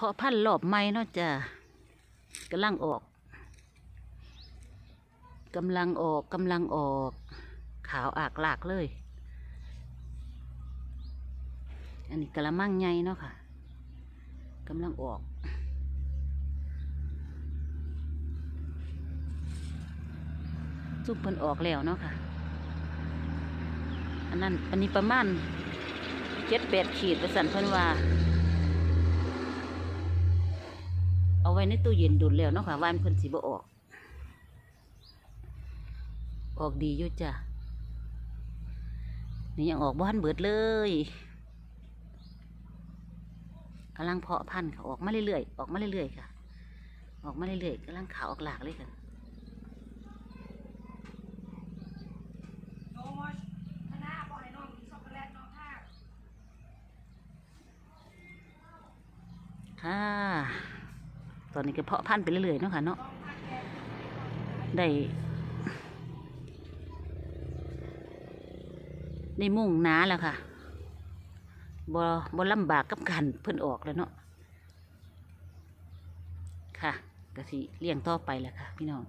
เพาะพันธุ์รอบใหม่เนาะจ้ะกำลังออกกำลังออกกำลังออก ขาวอากหลากเลย อันนี้กระมังใหญ่เนาะค่ะกำลังออกซุปเพิ่นออกแล้วเนาะค่ะ อันนั้นอันนี้ประมาณเจ็ดแปดขีดประสันเพิ่นว่า เอา ไว้ในตู้เย็นดุนแล้วเนาะค่ะวามันเพิ่นสิบ่ออก ออกดีอยู่จ้ะนี่ยังออกบ้านเบิดเลยกำลังเพาะพันธุ์ค่ะออกมาเรื่อยๆออกมาเรื่อยๆค่ะ ออกมาเรื่อยๆกำลังขาวออกหลากเลยค่ะโนมอชคณะ ตอนนี้ก็เพาะพันธุ์ไปเรื่อยๆเนาะค่ะเนาะได้ได้มุ่งหนาแล้วค่ะบอบอลำบากกับกันเพิ่นออกแล้วเนาะค่ะกะสิเลี้ยงต่อไปแหละค่ะ พี่น้อง